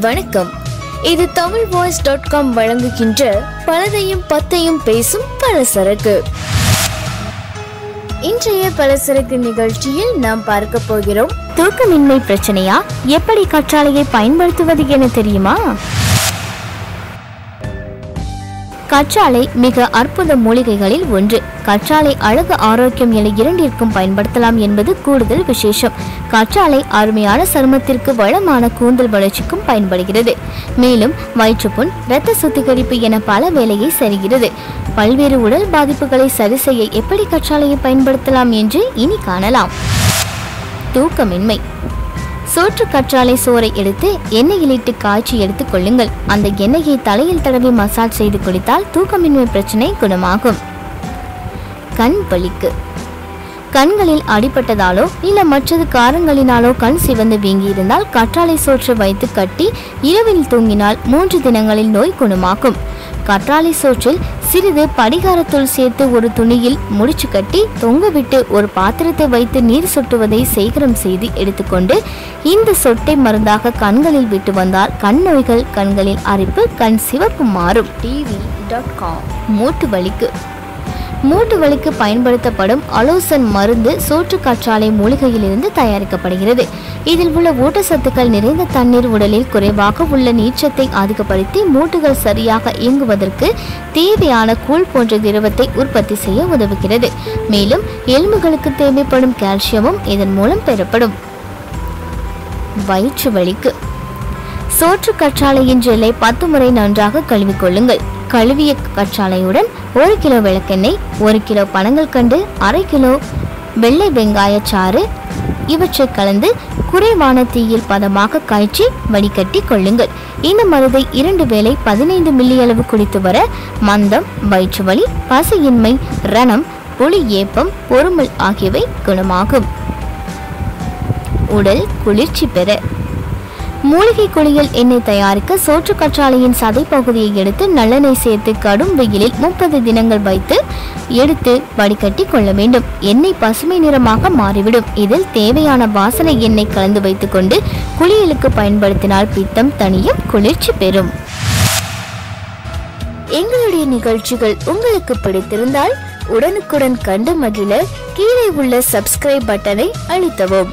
வணக்கம். இது Tamil voice dot com வழங்குகின்ற பலதையும் பத்தையும் பேசும் பலசரக்கு. இன்றைய பலசரக்கு நிகழ்ச்சியில் நாம் பார்க்க போகிறோம் தூக்கமின்மை பிரச்சனையா? எப்படி கற்றாழையை பயன்படுத்துவது என தெரியுமா? கற்றாழை மிக அற்புத மூலிகைகளில் ஒன்று. கற்றாழை அழகு ஆரோக்கியம் என இரண்டிற்கும் பயன்படுத்தலாம் என்பது கூடுதல் விசேஷம். கற்றாழை அருமையான சருமத்திற்கு வளமான கூந்தல் வளர்ச்சிக்கும் பயன்படுகிறது. மேலும் வயிற்றுப்புண் இரத்த சுத்திகரிப்பு என பல வேலையை செய்கிறது பல்வேறு உடல் பாதிப்புகளை சரி செய்ய எப்படி கற்றாழையை பயன்படுத்தலாம் என்று இனி காணலாம். தூக்கமின்மை. சோற்று கற்றாழை சோறை எடுத்து எண்ணெயிலிட்டு காய்ச்சி எடுத்துக் கொள்ளுங்கள். அந்த எண்ணெயை தலையில் தடவி மசாஜ் செய்து குடித்தால் தூக்கமின்மை பிரச்சனை குணமாகும். கண் பலிக்கு கண்களில் அடிபட்டதாலோ இல்ல மற்றது காரங்களினாலோ கண் சிவந்து வீங்கி இருந்தால் கற்றாழை சோற்று வைத்து கட்டி இரவில் தூங்கினால் மூன்று தினங்களில் நோய் குணமாகும். கற்றாழை சோற்றில் சிறிது படிகாரத்தூள் சேர்த்து ஒரு துணியில் முடிச்சு கட்டி தொங்கவிட்டு ஒரு பாத்திரத்தை வைத்து நீர் சொட்டுவதை சேகரம் செய்து எடுத்துக்கொண்டு இந்த சொட்டை மருந்தாக கண்களில் விட்டு வந்தால் கண் நோய்கள் கண்களில் அரிப்பு கண் சிவப்பு மாறும். டிவி டாட் காம் மூட்டு வலிக்கு. மூட்டு வலிக்கு பயன்படுத்தப்படும் அலோசன் மருந்து சோற்று கற்றாழை மூலிகையிலிருந்து தயாரிக்கப்படுகிறது. இதில் உள்ள ஊட்டச்சத்துக்கள் நிறைந்த தண்ணீர் உடலில் குறைவாக உள்ள நீச்சத்தை அதிகப்படுத்தி மூட்டுகள் சரியாக இயங்குவதற்கு தேவையான கூழ் போன்ற திரவத்தை உற்பத்தி செய்ய உதவுகிறது. மேலும் எலும்புகளுக்கு தேவைப்படும் கால்சியமும் இதன் மூலம் பெறப்படும். வயிற்று வலிக்கு சோற்று கற்றாழையின் ஜெல்லை பத்து முறை நன்றாக கழுவிக்கொள்ளுங்கள். கழுவிய கற்றாழையுடன் ஒரு கிலோ விளக்கெண்ணெய் ஒரு கிலோ பனங்கள் கண்டு அரை கிலோ வெள்ளை வெங்காய சாறு இவற்றை கலந்து குறைவான தீயில் பதமாக காய்ச்சி வடிகட்டி கொள்ளுங்கள். இந்த மருந்தை இரண்டு வேளை பதினைந்து மில்லி அளவு குடித்து வர மந்தம் வயிற்றுவலி பசியின்மை ரணம் புளி ஏப்பம் பொறுமல் ஆகியவை குணமாகும். உடல் குளிர்ச்சி பெற மூலிகை குளியல் எண்ணெய் தயாரிக்க சோற்று கற்றாழையின் சதை பகுதியை எடுத்து நல்லெண்ணெய் சேர்த்து கடும் வெயிலில் முப்பது தினங்கள் வைத்து எடுத்து வடிகட்டி கொள்ள வேண்டும். எண்ணெய் பசுமை நிறமாக மாறிவிடும். இதில் தேவையான வாசனை எண்ணெய் கலந்து வைத்துக்கொண்டு குளியலுக்கு பயன்படுத்தினால் பித்தம் தனியும் குளிர்ச்சி பெறும். எங்களுடைய நிகழ்ச்சிகள் உங்களுக்கு பிடித்திருந்தால் உடனுக்குடன் கண்டு மகிழ கீழே உள்ள சப்ஸ்கிரைப் பட்டனை அழுத்தவும்.